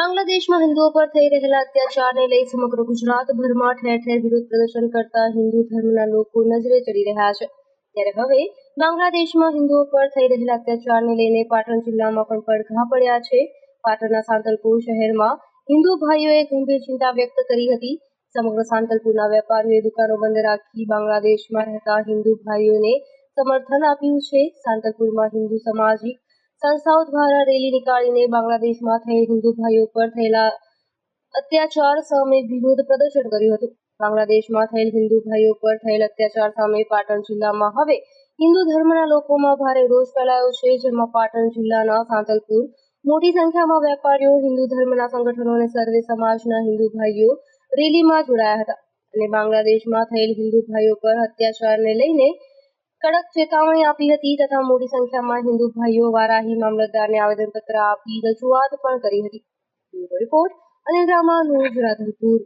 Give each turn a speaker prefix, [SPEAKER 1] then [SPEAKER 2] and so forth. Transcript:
[SPEAKER 1] બાંગ્લાદેશમાં હિન્દુઓ પર થઈ રહેલા અત્યાચારને લઈ સમગ્ર ગુજરાતભરમાં ઠેર ઠેર વિરોધ પ્રદર્શન કરતા હિન્દુ ધર્મના લોકો નજરે ચડી રહ્યા છે. ત્યારે હવે બાંગ્લાદેશમાં હિન્દુઓ પર થઈ રહેલા અત્યાચારને લઈને પાટણ જિલ્લામાં પણ પડઘા પડ્યા છે. પાટણના સાંતલપુર શહેરમાં હિન્દુ ભાઈઓએ ગંભીર ચિંતા વ્યક્ત કરી હતી. સમગ્ર સાંતલપુરના વેપારીઓએ દુકાનો બંધ રાખી બાંગ્લાદેશમાં રહેતા હિન્દુ ભાઈઓને સમર્થન આપ્યું છે. સાંતલપુરમાં હિન્દુ સામાજિક સંસ્થાઓ દ્વારા રેલી નીકાળીને બાંગ્લાદેશમાં થયેલ હિન્દુ ભાઈઓ પર થયેલા અત્યાચાર સામે વિરોધ પ્રદર્શન કર્યું હતું. બાંગ્લાદેશમાં થયેલ હિન્દુ ભાઈઓ પર થયેલ અત્યાચાર સામે પાટણ જિલ્લામાં હવે હિન્દુ ધર્મના લોકોમાં ભારે રોષ ફેલાયો છે, જેમાં પાટણ જિલ્લાના સાંતલપુર મોટી સંખ્યામાં વેપારીઓ, હિન્દુ ધર્મના સંગઠનો અને સર્વે સમાજના હિન્દુ ભાઈઓ રેલીમાં જોડાયા હતા. અને બાંગ્લાદેશમાં થયેલ હિન્દુ ભાઈઓ પર અત્યાચારને લઈને કડક ચેતવણી આપી હતી તથા મોટી સંખ્યામાં હિન્દુ ભાઈઓ વારાહી મામલતદારને આવેદનપત્ર આપી રજૂઆત પણ કરી હતી. રિપોર્ટ અનિલ રામા રાધનપુર.